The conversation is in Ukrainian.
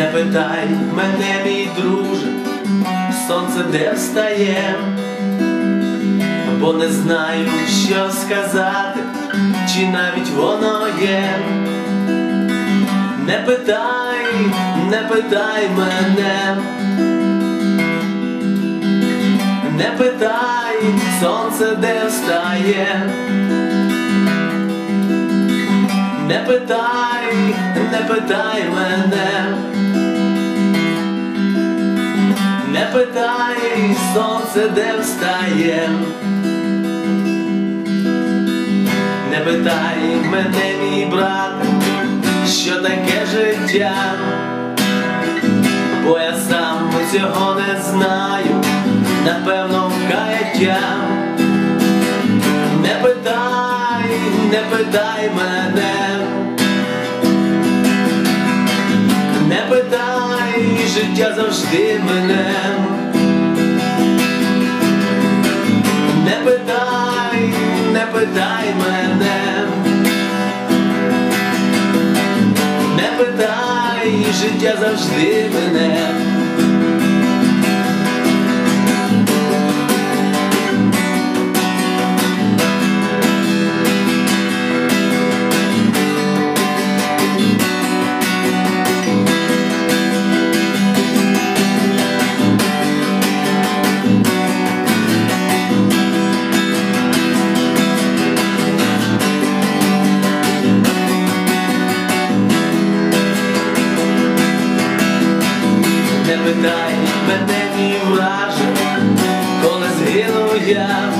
Не питай мене, мій друже, сонце де встає, бо не знаю, що сказати, чи навіть воно є. Не питай, не питай мене, не питай, сонце де встає. Не питай, не питай мене, не питай, сонце де встає. Не питай мене, мій брат, що таке життя, бо я сам цього не знаю, напевно, вкаяття. Не питай, не питай мене, не питай, життя завжди мене. Не питай, не питай мене, не питай, життя завжди мене. Не питай мене, мій вражень, коли згину я,